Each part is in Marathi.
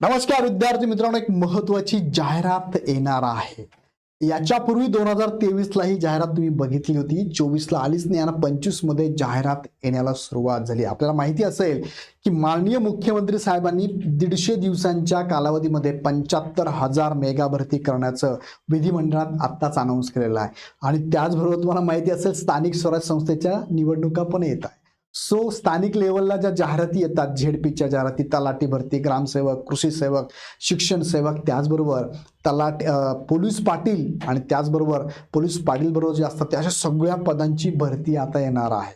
नमस्कार विद्यार्थी मित्रांनो एक महत्वाची जाहिरात येणार आहे. याच्यापूर्वी दोन हजार तेवीसला ही जाहिरात तुम्ही बघितली होती. चोवीसला आलीच नाही आणि पंचवीसमध्ये जाहिरात येण्याला सुरुवात झाली. आपल्याला माहिती असेल की माननीय मुख्यमंत्री साहेबांनी दीडशे दिवसांच्या कालावधीमध्ये पंच्याहत्तर हजार मेगा भरती करण्याचं विधिमंडळात आत्ताच अनाऊन्स केलेलं आहे. आणि त्याचबरोबर तुम्हाला माहिती असेल स्थानिक स्वराज संस्थेच्या निवडणुका पण येत आहेत. सो स्थानिक लेवलला ज्या जाहिराती येतात झेडपीच्या जाहिराती तलाठी भरती ग्रामसेवक कृषी सेवक शिक्षण सेवक त्याचबरोबर तलाट पोलीस पाटील आणि त्याचबरोबर पोलीस पाटील बरोबर जे असतात त्या अशा सगळ्या पदांची भरती आता येणार आहे.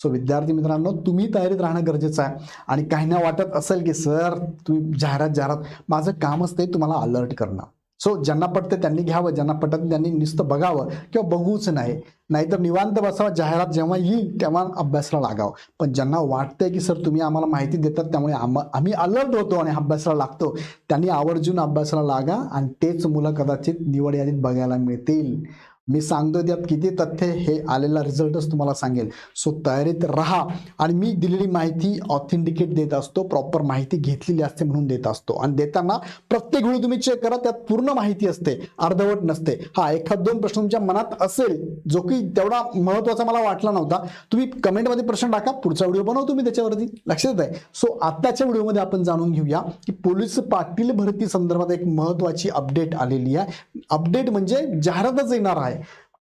सो विद्यार्थी मित्रांनो तुम्ही तयारीत राहणं गरजेचं आहे. आणि काहींना वाटत असेल की सर तुम्ही जाहिरात जाहिरात माझं कामच ते तुम्हाला अलर्ट करणं सो ज्यांना पटतं त्यांनी घ्यावं ज्यांना पटत त्यांनी नुसतं बघावं किंवा बघूच नाही. नाहीतर निवांत बसावं जाहिरात जेव्हा येईल तेव्हा अभ्यासाला लागावं. पण ज्यांना वाटतंय की सर तुम्ही आम्हाला माहिती देतात त्यामुळे आम आम्ही अलर्ट होतो आणि अभ्यासाला लागतो. त्यांनी आवर्जून अभ्यासाला लागा आणि तेच मुलं कदाचित निवड यादीत बघायला मिळतील. मी सांगतो त्यात किती तथ्य हे आलेला रिझल्टच तुम्हाला सांगेल. सो तयारीत राहा आणि मी दिलेली माहिती ऑथेंटिकेट देत असतो प्रॉपर माहिती घेतलेली असते म्हणून देत असतो. आणि देताना प्रत्येक वेळी तुम्ही चेक करा त्यात पूर्ण माहिती असते अर्धवट नसते. हा एखाद दोन प्रश्न तुमच्या मनात असेल जो की तेवढा महत्त्वाचा मला वाटला नव्हता तुम्ही कमेंटमध्ये प्रश्न टाका पुढचा व्हिडिओ बनवतो मी त्याच्यावरती. लक्षात आहे सो आत्ताच्या व्हिडिओमध्ये आपण जाणून घेऊया की पोलीस पाटील भरती संदर्भात एक महत्वाची अपडेट आलेली आहे. अपडेट म्हणजे जाहिरातच येणार आहे.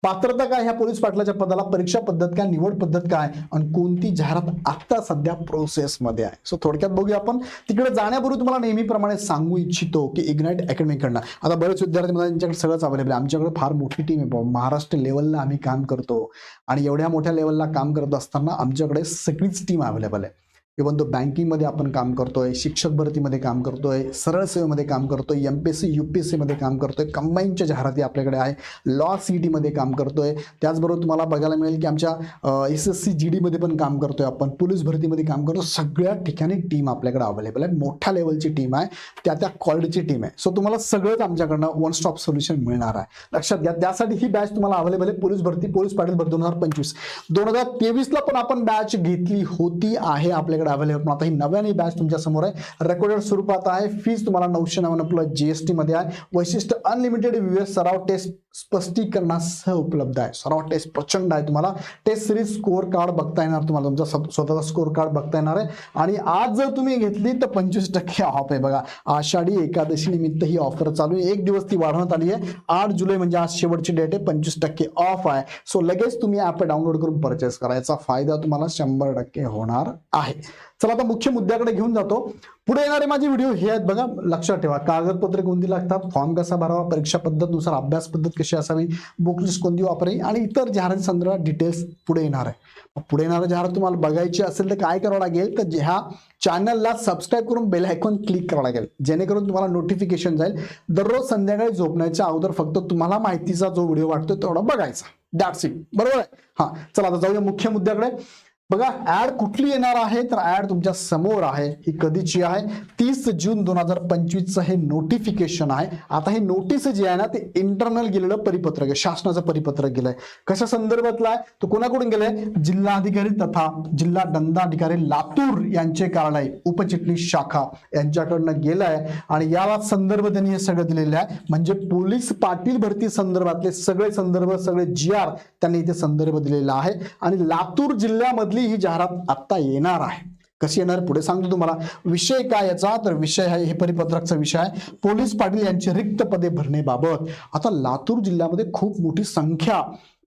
पात्रता काय ह्या पोलीस पाटलाच्या पदाला? परीक्षा पद्धत काय? निवड पद्धत काय? आणि कोणती जाहिरात आता सध्या प्रोसेसमध्ये आहे? सो थोडक्यात बघूया आपण. तिकडे जाण्यापूर्वी तुम्हाला नेहमीप्रमाणे सांगू इच्छितो की इग्नाइट अकॅडमीकडनं आता बरेच विद्यार्थी मला त्यांच्याकडे सगळंच अवेलेबल आहे. आमच्याकडे फार मोठी टीम आहे. महाराष्ट्र लेवलला आम्ही काम करतो. आणि एवढ्या मोठ्या लेवलला काम करत असताना आमच्याकडे सगळीच टीम अवेलेबल आहे. इवन तो बँकिंगमध्ये आपण काम करतोय शिक्षक भरतीमध्ये काम करतोय सरळ सेवेमध्ये काम करतोय M P S C U P S सीमध्ये काम करतोय कंबाईनच्या जाहिराती आपल्याकडे आहे लॉ सी टीमध्ये काम करतोय. त्याचबरोबर तुम्हाला बघायला मिळेल की आमच्या एस एस सी जी डीमध्ये पण काम करतोय आपण. पोलीस भरतीमध्ये काम करतो सगळ्या ठिकाणी टीम आपल्याकडे अवेलेबल आहे मोठ्या लेवलची टीम आहे. त्या त्या क्वालिटीची टीम आहे. सो तुम्हाला सगळंच आमच्याकडनं वन स्टॉप सोल्युशन मिळणार आहे. लक्षात घ्या. त्यासाठी ही बॅच तुम्हाला अवेलेबल आहे. पोलीस भरती पोलीस पाटील भरती दोन हजार पंचवीस. दोन हजार तेवीसला पण आपण बॅच घेतली होती आहे आपल्याकडे. अवेलेबल पण आता ही नव्याने बॅच तुमच्यासमोर आहे. रेकॉर्डेड स्वरूपात आहे. फीज तुम्हाला नऊशे नव्याण्णव प्लस जीएसटी मध्ये आहे. वैशिष्ट्य अनलिमिटेड व्ह्यूएस सराव टेस्ट स्पष्टीकरणासह उपलब्ध आहे. सराव टेस्ट प्रचंड आहे तुम्हाला. टेस्ट सिरीज स्कोअर कार्ड बघता येणार तुम्हाला. तुमचा स्वतःचा स्कोअर कार्ड बघता येणार आहे. आणि आज जर तुम्ही घेतली तर पंचवीस टक्के ऑफ आहे बघा. आषाढी एकादशी निमित्त ही ऑफर चालू आहे. एक दिवस ती वाढवण्यात आली आहे. आठ जुलै म्हणजे आज शेवटची डेट आहे. पंचवीस टक्के ऑफ आहे. सो लगेच तुम्ही ॲप डाउनलोड करून परचेस करायचा फायदा तुम्हाला शंभर टक्के होणार आहे. चला आता मुख्य मुद्द्याकडे घेऊन जातो. पुढे येणारे माझे व्हिडिओ हे आहेत बघा लक्षात ठेवा. कागदपत्रे कोणती लागतात? फॉर्म कसा भरावा? परीक्षा पद्धतनुसार अभ्यास पद्धत कशी असावी? बुकलिस्ट कोणती वापरावी? आणि इतर जाहिराती संदर्भात डिटेल्स पुढे येणार आहे. पुढे येणारं जाहिरात तुम्हाला बघायची असेल तर काय करावं लागेल? तर ह्या चॅनलला सबस्क्राईब करून बेल आयकॉन क्लिक करावं लागेल. जेणेकरून तुम्हाला नोटिफिकेशन जाईल. दररोज संध्याकाळी झोपण्याच्या अगोदर फक्त तुम्हाला माहितीचा जो व्हिडिओ वाटतो तेवढा बघायचा. दॅट्स इट बरोबर आहे? हा चला आता जाऊया मुख्य मुद्द्याकडे. बघा ऍड कुठली येणार आहे? तर ऍड तुमच्यासमोर आहे. ही कधीची आहे? तीस जून दोन हजार पंचवीसचं हे नोटिफिकेशन आहे. आता हे नोटीस जे आहे ना ते इंटरनल गेलेलं परिपत्रक आहे. शासनाचं परिपत्रक गेलंय. कशा संदर्भातला आहे? तो कोणाकडून गेलंय? जिल्हाधिकारी तथा जिल्हा दंडाधिकारी लातूर यांचे कार्यालय उपचिटणीस शाखा यांच्याकडनं गेलंय. आणि याला संदर्भ त्यांनी हे सगळं दिलेलं आहे. म्हणजे पोलीस पाटील भरती संदर्भातले सगळे संदर्भ सगळे जी आर त्यांनी इथे संदर्भ दिलेला आहे. आणि लातूर जिल्ह्यामधली ही जाहिरात आता येणार आहे? कशी येणार पुढे सांगतो तुम्हाला. विषय काय याचा? तर विषय आहे हे परिपत्रकचा विषय आहे. पोलीस पाटील यांची रिक्त पदे भरण्याबाबत. आता लातूर जिल्ह्यामध्ये खूप मोठी संख्या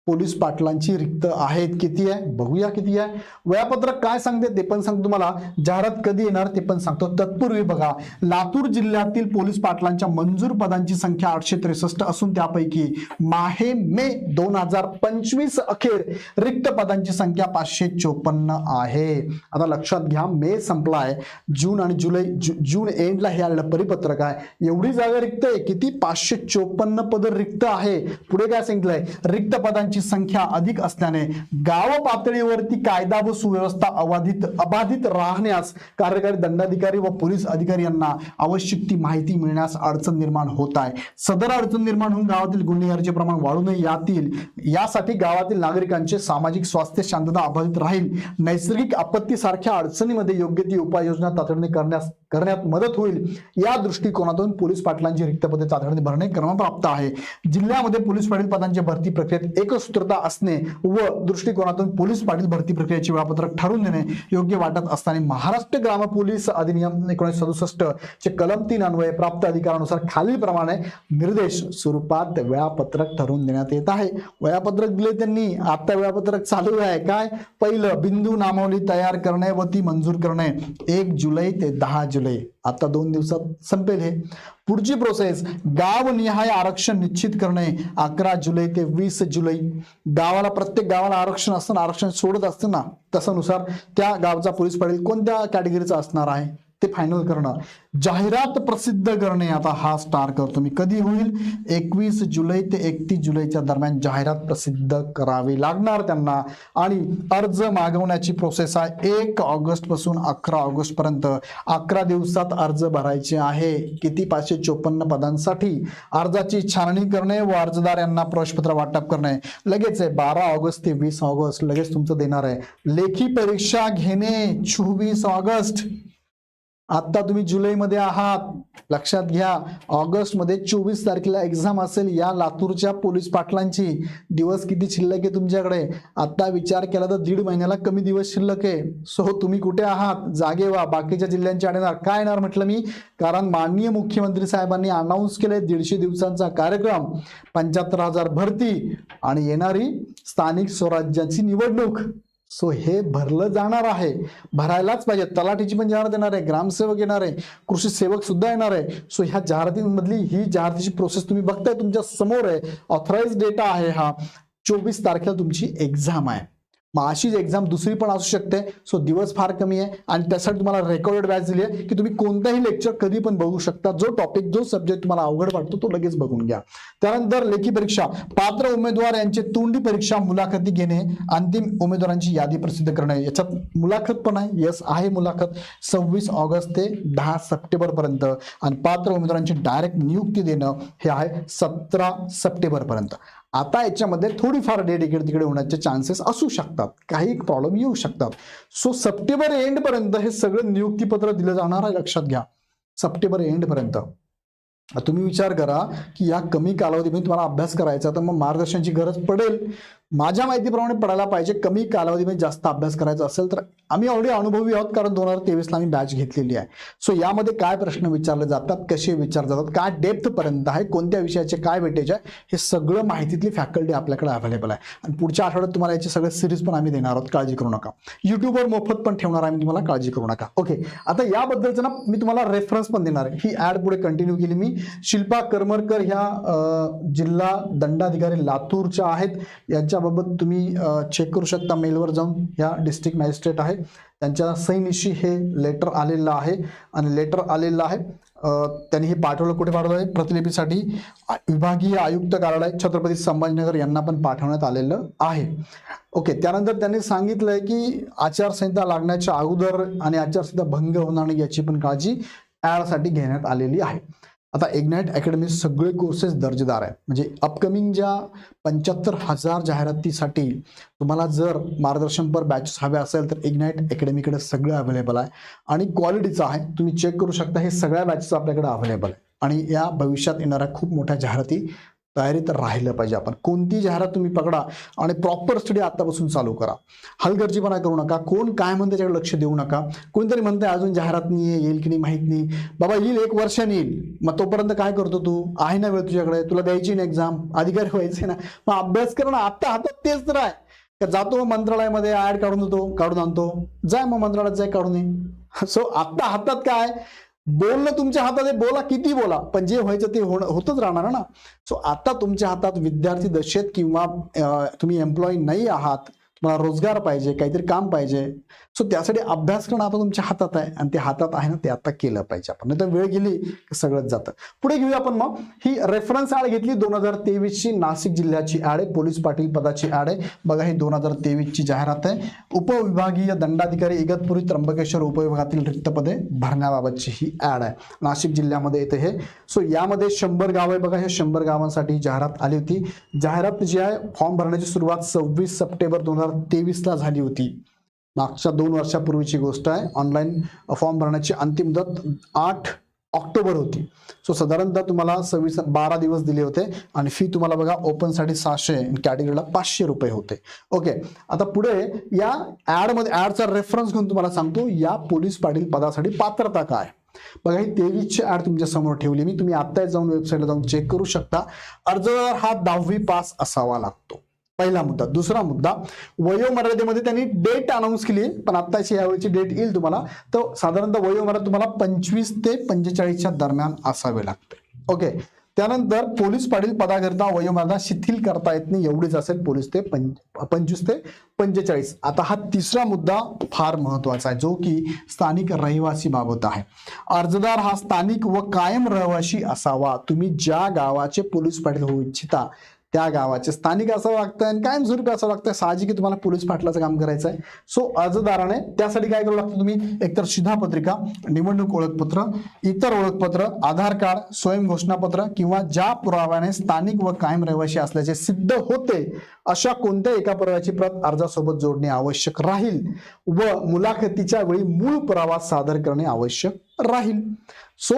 पोलीस पाटलांची रिक्त आहेत किती आहे? बघूया किती आहे. वेळापत्रक काय सांगते ते पण सांगतो तुम्हाला. जाहिरात कधी येणार ते पण सांगतो. तत्पूर्वी बघा लातूर जिल्ह्यातील पोलीस पाटलांच्या मंजूर पदांची संख्या आठशे त्रेसष्ट असून त्यापैकी माहे मे दोन हजार पंचवीस अखेर रिक्त पदांची संख्या पाचशे चोपन्न आहे. आता लक्षात घ्या मे संपलाय जून आणि जुलै जू- जून एंडला हे आलेलं परिपत्रक आहे. एवढी जागा रिक्त आहे. किती? पाचशे चोपन्न पद रिक्त आहे. पुढे काय सांगितलंय? रिक्त पदांची संख्या अधिक असल्याने गाव पातळीवरती कायदा व सुव्यवस्था अबाधित अबाधित राहण्यास कार्यकारी दंडाधिकारी व पोलीस अधिकारी यांना आवश्यक ती माहिती मिळण्यास अडचण निर्माण होत आहे. सदर अडचण निर्माण होऊन गावातील गुन्हेगारीचे प्रमाण वाढू नये यातील यासाठी गावातील नागरिकांचे सामाजिक स्वास्थ्य शांतता अबाधित राहील. नैसर्गिक आपत्तीसारख्या अडचणीमध्ये योग्य ती उपाययोजना तातडीने करण्यास करण्यात मदत होईल. या दृष्टिकोनातून पोलीस पाटलांची रिक्त पदे तातडीने भरणे क्रमप्राप्त आहे. जिल्ह्यामध्ये पोलीस पाटील पदांच्या भरती प्रक्रियेत एकसूत्रता असणे व दृष्टिकोनातून पोलीस पाटील भरती प्रक्रियेचे वेळापत्रक ठरवून देणे योग्य वाटत असताना महाराष्ट्र ग्राम पोलीस अधिनियम एकोणीशे सदुसष्ट चे कलम तीन अन्वये प्राप्त अधिकारानुसार खालीलप्रमाणे निर्देश स्वरूपात वेळापत्रक ठरवून देण्यात येत आहे. वेळापत्रक दिले त्यांनी. आता वेळापत्रक चालू आहे. काय? पहिलं बिंदू नामावली तयार करणे व ती मंजूर करणे. एक जुलै ते दहा जुलै आता दोन दिवसात संपेल हे. पुढची प्रोसेस गावनिहाय आरक्षण निश्चित करणे अकरा जुलै ते वीस जुलै. गावाला प्रत्येक गावाला आरक्षण असताना आरक्षण सोडत असतं ना तसानुसार त्या गावचा पोलीस पाटील कोणत्या कॅटेगरीचा असणार आहे? ते फायनल करणं जाहिरात प्रसिद्ध करणे आता हा स्टार करतो मी कधी होईल? एकवीस जुलै ते एकतीस जुलैच्या दरम्यान जाहिरात प्रसिद्ध करावी लागणार त्यांना. आणि अर्ज मागवण्याची प्रोसेस आहे. एक ऑगस्टपासून अकरा ऑगस्ट पर्यंत अकरा दिवसात अर्ज भरायचे आहे. किती? पाचशे चोपन्न पदांसाठी अर्जाची छाननी करणे व अर्जदार यांना प्रवेशपत्र वाटप करणे. लगेच आहे बारा ऑगस्ट ते वीस ऑगस्ट लगेच तुमचं देणार आहे. लेखी परीक्षा घेणे चोवीस ऑगस्ट. आत्ता तुम्ही जुलैमध्ये आहात. लक्षात घ्या ऑगस्टमध्ये चोवीस तारखेला एक्झाम असेल या लातूरच्या पोलीस पाटलांची. दिवस किती शिल्लक आहे तुमच्याकडे? आता विचार केला तर दीड महिन्याला कमी दिवस शिल्लक आहे. सो तुम्ही कुठे आहात? जागे व्हा बाकीच्या जिल्ह्यांचे येणार. काय येणार म्हटलं मी? कारण माननीय मुख्यमंत्री साहेबांनी अनाऊन्स केले दीडशे दिवसांचा कार्यक्रम. पंच्याहत्तर हजार भरती आणि येणारी स्थानिक स्वराज्याची निवडणूक. सो हे भरलं जाणार आहे. भरायलाच पाहिजे. तलाठीची पण जाहिरात येणार आहे. ग्रामसेवक येणार आहे. कृषी सेवक सुद्धा येणार आहे. सो ह्या जाहिरातींमधली ही जाहिरातीची प्रोसेस तुम्ही बघताय. तुमच्यासमोर आहे. ऑथराईज डेटा आहे हा. चोवीस तारखेला तुमची एक्झाम आहे. मग अशीच एक्झाम दुसरी पण असू शकते. सो दिवस फार कमी आहे. आणि त्यासाठी तुम्हाला रेकॉर्डेड बॅच दिली आहे की तुम्ही कोणताही लेक्चर कधी पण बघू शकता. जो टॉपिक जो सब्जेक्ट तुम्हाला अवघड वाटतो तो लगेच बघून घ्या. त्यानंतर लेखी परीक्षा. पात्र उमेदवार यांचे तोंडी परीक्षा मुलाखती घेणे अंतिम उमेदवारांची यादी प्रसिद्ध करणे. याच्यात मुलाखत पण आहे. यस आहे मुलाखत. सव्वीस ऑगस्ट ते दहा सप्टेंबर पर्यंत. आणि पात्र उमेदवारांची डायरेक्ट नियुक्ती देणं हे आहे सतरा सप्टेंबर पर्यंत. आता याच्यामध्ये थोडीफार डेट इकडे तिकडे होण्याचे चान्सेस असू शकतात. काही प्रॉब्लेम येऊ शकतात. सो सप्टेंबर एंडपर्यंत हे सगळं नियुक्तीपत्र दिलं जाणार आहे. लक्षात घ्या. सप्टेंबर एंडपर्यंत तुम्ही विचार करा की या कमी कालावधीमध्ये तुम्हाला अभ्यास करायचा तर मग मार्गदर्शनाची गरज पडेल. माझ्या माहितीप्रमाणे पडायला पाहिजे. कमी कालावधीमध्ये जास्त अभ्यास करायचा असेल तर आम्ही ऑलरेडी अनुभवी आहोत कारण दोन हजार तेवीसला आम्ही बॅच घेतलेली आहे. सो यामध्ये काय प्रश्न विचारले जातात कसे विचारले जातात काय डेप्थपर्यंत आहे कोणत्या विषयाचे काय वेटेज आहे हे सगळं माहितीतली फॅकल्टी आपल्याकडे अवेलेबल आहे. आणि पुढच्या आठवड्यात तुम्हाला याचे सगळे सिरीज पण आम्ही देणार आहोत. काळजी करू नका. युट्यूबवर मोफत पण ठेवणार आम्ही तुम्हाला काळजी करू नका. ओके आता याबद्दलचं ना मी तुम्हाला रेफरन्स पण देणार आहे. ही ॲड पुढे कंटिन्यू केली मी. शिल्पा करमरकर ह्या जिल्हा दंडाधिकारी लातूरच्या आहेत. यांच्याबाबत तुम्ही चेक करू शकता मेलवर जाऊन. ह्या डिस्ट्रिक्ट मॅजिस्ट्रेट आहे. त्यांच्या सैनिशी हे लेटर आलेलं आहे आणि लेटर आलेलं आहे. त्यांनी हे पाठवलं कुठे पाठवलं आहे? प्रतिलिपीसाठी विभागीय आयुक्त कार्यालय छत्रपती संभाजीनगर यांना पण पाठवण्यात आलेलं आहे. ओके त्यानंतर त्यांनी सांगितलंय की आचारसंहिता लागण्याच्या अगोदर आणि आचारसंहिता भंग होणार नाही याची पण काळजी ॲडसाठी घेण्यात आलेली आहे. आता इग्नाइट अकॅडमी सगळे कोर्सेस दर्जेदार आहेत. म्हणजे अपकमिंग ज्या पंच्याहत्तर हजार जाहिरातीसाठी तुम्हाला जर मार्गदर्शनपर बॅचेस हवे असेल तर इग्नाईट अकॅडमीकडे सगळं अवेलेबल आहे. आणि क्वालिटीचं आहे. तुम्ही चेक करू शकता हे सगळ्या बॅचेस आपल्याकडे अवेलेबल आहे. आणि या भविष्यात येणाऱ्या खूप मोठ्या जाहिराती तयारीत राहिलं पाहिजे आपण. कोणती जाहिरात तुम्ही पकडा आणि प्रॉपर स्टडी आतापासून चालू करा. हलगर्जीपणा करू नका. कोण काय म्हणते त्याच्याकडे लक्ष देऊ नका. कोणतरी म्हणते अजून जाहिरात नाही आहे येईल की नाही माहीत नाही. बाबा येईल एक वर्षाने येईल. मग तोपर्यंत काय करतो तू? आहे ना वेळ तुझ्याकडे? तुला द्यायची ना एक्झाम अधिकारी व्हायचे ना? मग अभ्यास करणं आत्ता आता हातात तेच तर आहे. का जातो मग मंत्रालयामध्ये ऍड काढून देतो काढून आणतो. जाय मग मंत्रालयात जाय काढून ये. सो आत्ता हातात काय बोलणं तुमच्या हातात आहे बोला किती बोला पण जे व्हायचं ते होणं होतच राहणार ना. सो आता तुमच्या हातात विद्यार्थी दशेत किंवा तुम्ही एम्प्लॉई नाही आहात तुम्हाला रोजगार पाहिजे काहीतरी काम पाहिजे सो त्यासाठी अभ्यास करणं आता तुमच्या हातात आहे. आणि ते हातात आहे ना ते आता केलं पाहिजे आपण. नाही तर वेळ गेली सगळंच जातं. पुढे घेऊया आपण मग. ही रेफरन्स ॲड घेतली दोन हजार तेवीसची नाशिक जिल्ह्याची ॲड आहे. पोलीस पाटील पदाची ॲड आहे. बघा ही दोन हजार तेवीसची जाहिरात आहे. उपविभागीय दंडाधिकारी इगतपुरी त्र्यंबकेश्वर उपविभागातील रिक्त पदे भरण्याबाबतची ही ॲड आहे. नाशिक जिल्ह्यामध्ये येते हे. सो यामध्ये शंभर गाव आहे. बघा हे शंभर गावांसाठी जाहिरात आली होती. जाहिरात जी आहे फॉर्म भरण्याची सुरुवात सव्वीस सप्टेंबर दोन हजार तेवीसला झाली होती. मागच्या दोन वर्षापूर्वीची गोष्ट आहे. ऑनलाईन फॉर्म भरण्याची अंतिम मुदत आठ ऑक्टोबर होती. सो साधारणतः तुम्हाला सव्वीस बारा दिवस दिले होते आणि फी तुम्हाला बघा ओपनसाठी सहाशे कॅटेगरीला पाचशे रुपये होते. ओके आता पुढे या ॲडमध्ये ॲडचा रेफरन्स घेऊन तुम्हाला सांगतो. या पोलीस पाटील पदासाठी पात्रता काय? बघा ही तेवीसची ॲड तुमच्यासमोर ठेवली मी. तुम्ही आत्ताच जाऊन वेबसाईटला जाऊन चेक करू शकता. अर्जदार हा दहावी पास असावा लागतो. पहिला मुद्दा. दुसरा मुद्दा वयोमर्यादेमध्ये त्यांनी डेट अनाऊन्स केली पण आत्ताची यावेळीची डेट येईल तुम्हाला. तर साधारणतः वयोमर्यादा तुम्हाला पंचवीस ते पंचेचाळीसच्या दरम्यान असावे लागते. ओके? त्यानंतर पोलीस पाटील पदाकरिता वयोमर्यादा शिथिल करता येत नाही एवढीच असेल पोलीस ते पंच पंचवीस ते पंचेचाळीस. आता हा तिसरा मुद्दा फार महत्त्वाचा आहे जो की स्थानिक रहिवासी बाबत आहे. अर्जदार हा स्थानिक व कायम रहिवासी असावा. तुम्ही ज्या गावाचे पोलीस पाटील होऊ इच्छिता त्या गावाचे. स्थानिक असं वागतंय आणि कायमस्वरूपी असं वागतंय. साहजिक तुम्हाला पोलीस फाटलाचं काम करायचं आहे. सो अर्जदाराने त्यासाठी काय करावं लागतं तुम्ही? एकतर शिधापत्रिका निवडणूक ओळखपत्र इतर ओळखपत्र आधार कार्ड स्वयं घोषणापत्र किंवा ज्या पुराव्याने स्थानिक व कायम रहिवासी असल्याचे सिद्ध होते अशा कोणत्या एका पुराव्याची प्रत अर्जासोबत जोडणे आवश्यक राहील व मुलाखतीच्या वेळी मूळ पुरावा सादर करणे आवश्यक राहील. सो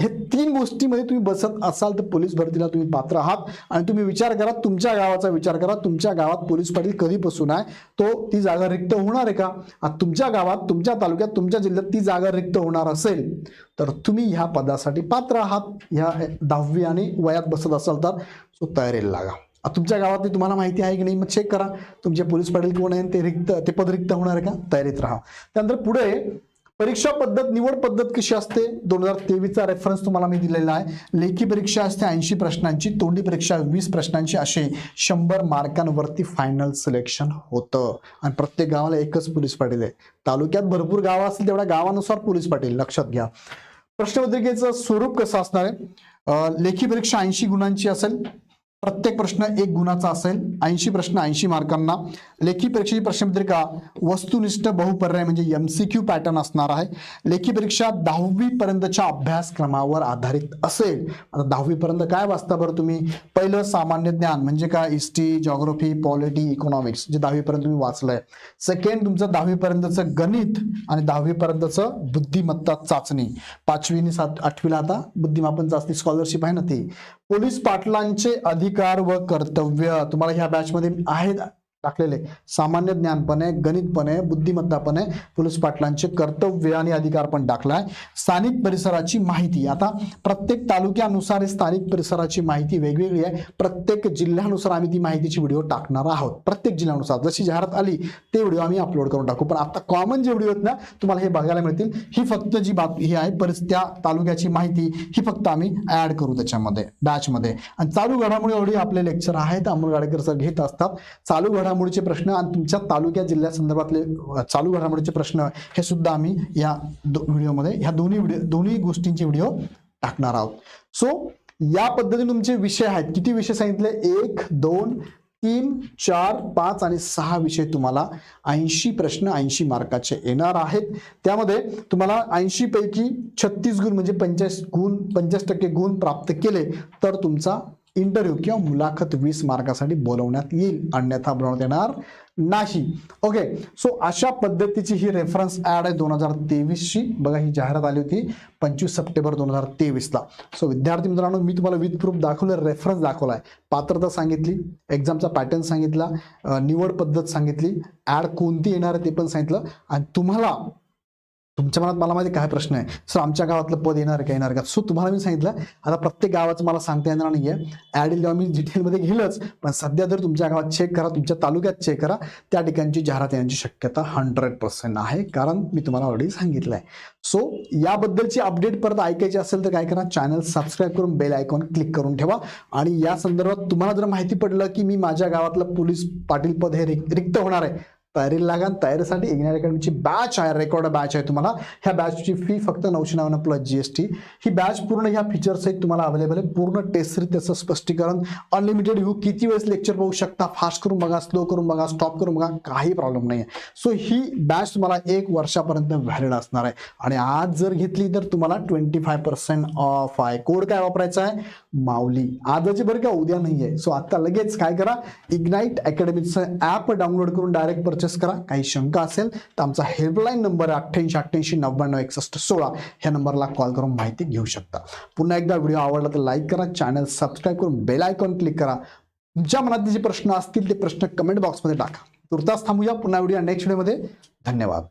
हे तीन गोष्टीमध्ये तुम्ही बसत असाल तर पोलीस भरतीला तुम्ही पात्र आहात. आणि तुम्ही विचार करा तुमच्या गावाचा विचार करा तुमच्या गावात पोलीस पाटील कधीपासून आहे तो ती जागा रिक्त होणार आहे का? आता तुमच्या गावात तुमच्या तालुक्यात तुमच्या जिल्ह्यात ती जागा रिक्त होणार असेल तर तुम्ही ह्या पदासाठी पात्र आहात. ह्या दहावी आणि वयात बसत असाल तर सो तयारीला लागा. तुमच्या गावातली तुम्हाला माहिती आहे की नाही मग चेक करा. तुमचे पोलीस पाटील कोण आहे ते रिक्त ते पद रिक्त होणार आहे का? तयारीत राहा. त्यानंतर पुढे परीक्षा पद्धत निवड पद्धत कशी असते? दोन हजार तेवीसचा रेफरन्स तुम्हाला मी दिलेला आहे. लेखी परीक्षा असते ऐंशी प्रश्नांची तोंडी परीक्षा वीस प्रश्नांची. असे शंभर मार्कांवरती फायनल सिलेक्शन होतं. आणि प्रत्येक गावाला एकच पोलीस पाटील आहे. तालुक्यात भरपूर गावं असतील तेवढ्या गावानुसार पोलीस पाटील लक्षात घ्या. प्रश्नपत्रिकेचं स्वरूप कसं असणार आहे? लेखी परीक्षा ऐंशी गुणांची असेल. प्रत्येक प्रश्न एक गुणाचा असेल ऐंशी प्रश्न ऐंशी मार्कांना. लेखी परीक्षेची प्रश्नपत्रिका वस्तुनिष्ठ बहुपर्याय म्हणजे एम सी क्यू पॅटर्न असणार आहे. लेखी परीक्षा दहावीपर्यंतच्या अभ्यासक्रमावर आधारित असेल. आता दहावीपर्यंत काय वाचता बरं तुम्ही? पहिलं सामान्य ज्ञान म्हणजे काय? हिस्ट्री जॉग्रफी पॉलिटी इकॉनॉमिक्स जे दहावीपर्यंत तुम्ही वाचलंय. सेकंड तुमचं दहावीपर्यंतचं गणित आणि दहावीपर्यंतचं बुद्धिमत्ता चाचणी. पाचवी आणि सात आठवीला आता बुद्धिमापन चाचणी स्कॉलरशिप आहे ना ती. पोलीस पाटलांचे अधिकार व कर्तव्य तुम्हाला ह्या बॅचमध्ये आहेत. टाकलेले. सामान्य ज्ञानपणे गणितपणे बुद्धिमत्तापणे पुलिस पाटलांचे कर्तव्य आणि अधिकार पण टाकलाय. स्थानिक परिसराची माहिती. आता प्रत्येक तालुक्यानुसार स्थानिक परिसराची माहिती वेगवेगळी आहे. प्रत्येक जिल्ह्यानुसार आम्ही ती माहितीची व्हिडिओ टाकणार आहोत. प्रत्येक जिल्ह्यानुसार. जशी जाहिरात आली ते व्हिडिओ आम्ही अपलोड करून टाकू. पण आता कॉमन जे व्हिडिओ आहेत ना तुम्हाला हे बघायला मिळतील. ही फक्त जी बात ही आहे परिस त्या तालुक्याची माहिती. ही फक्त आम्ही ऍड करू त्याच्यामध्ये बॅचमध्ये आणि चालू घडामोडी एवढी आपले लेक्चर आहेत. अमोल गाडेकर सर घेत असतात. चालू घडामोडीचे प्रश्न आणि तुमच्या तालुक्या जिल्ह्या संदर्भातले चालू घडामोडीचे प्रश्न हे सुद्धा आम्ही या दो- व्हिडिओमध्ये ह्या दोन्ही व्हिडिओ दोन्ही गोष्टींचे व्हिडिओ टाकणार आहोत. सो या पद्धतीने तुमचे विषय आहेत. किती विषय सांगितले? एक दोन तीन चार पाच आणि सहा विषय तुम्हाला ऐंशी प्रश्न ऐंशी मार्काचे येणार आहेत. त्यामध्ये तुम्हाला ऐंशी पैकी छत्तीस गुण म्हणजे पंचाळीस गुण पंचास टक्के गुण प्राप्त केले तर तुमचा इंटरव्ह्यू किंवा मुलाखत वीस मार्कासाठी बोलवण्यात येईल. अन्यथा बोलवण्यात येणार नाही. ओके सो अशा पद्धतीची ही रेफरन्स ॲड आहे दोन हजार तेवीसची. बघा ही जाहिरात आली होती पंचवीस सप्टेंबर दोन हजार तेवीसला. सो विद्यार्थी मित्रांनो मी तुम्हाला विथ प्रूफ दाखवलं रेफरन्स दाखवला आहे पात्रता सांगितली एक्झामचा पॅटर्न सांगितला निवड पद्धत सांगितली ॲड कोणती येणार आहे ते पण सांगितलं. आणि तुम्हाला तुमच्या मनात मला माहिती काय प्रश्न आहे? सर आमच्या गावातलं पद येणार का? येणार का? सो तुम्हाला मी सांगितलं आता प्रत्येक गावाचं मला सांगता येणार नाहीये. ऍड जेव्हा मी डिटेलमध्ये घेईलच पण सध्या जर तुमच्या गावात चेक करा तुमच्या तालुक्यात चेक करा त्या ठिकाणची जाहिरात येण्याची शक्यता हंड्रेड पर्सेंट आहे कारण मी तुम्हाला ऑलरेडी सांगितलं आहे सो याबद्दलची अपडेट परत ऐकायची असेल तर काय करा चॅनल सबस्क्राईब करून बेल आयकॉन क्लिक करून ठेवा. आणि या संदर्भात तुम्हाला जर माहिती पडलं की मी माझ्या गावातलं पोलीस पाटील पद हे रिक्त होणार आहे तयारीला लागा तयारीसाठी इग्नार अकॅडमीची बॅच आहे. रेकॉर्ड बॅच आहे तुम्हाला. ह्या बॅचची फी फक्त नऊशे नव्याण्णव प्लस जी एस टी ही बॅच पूर्ण ह्या फीचर्स सहित तुम्हाला अवेलेबल आहे. पूर्ण टेस्ट त्याचं स्पष्टीकरण. अनलिमिटेड व्ह्यू किती वेळेस लेक्चर पाहू शकता? फास्ट करून बघा स्लो करून बघा स्टॉप करून बघा काही प्रॉब्लेम नाही आहे सो ही बॅच तुम्हाला एक वर्षापर्यंत व्हॅलिड असणार आहे. आणि आज जर घेतली तर तुम्हाला ट्वेंटी फाय पर्सेंट ऑफ आहे. कोड काय वापरायचा आहे? माऊली. आजची बरं का उद्या नाही आहे सो आता लगेच काय करा? इग्नाईट अकॅडमीचं ॲप डाउनलोड करून डायरेक्ट परचेस परचेस करा. काही शंका असेल तर आमचा हेल्पलाईन नंबर अठ्ठ्याऐंशी अठ्ठ्याऐंशी नव्याण्णव एकसष्ट सोळा. ह्या नंबरला कॉल करून माहिती घेऊ शकता. पुन्हा एकदा व्हिडिओ आवडला तर लाईक करा चॅनल सबस्क्राईब करून बेल आयकॉन क्लिक करा. तुमच्या मनात जे प्रश्न असतील ते प्रश्न कमेंट बॉक्समध्ये टाका. तुर्तास थांबूया. पुन्हा व्हिडिओ नेक्स्ट व्हिडिओमध्ये. धन्यवाद.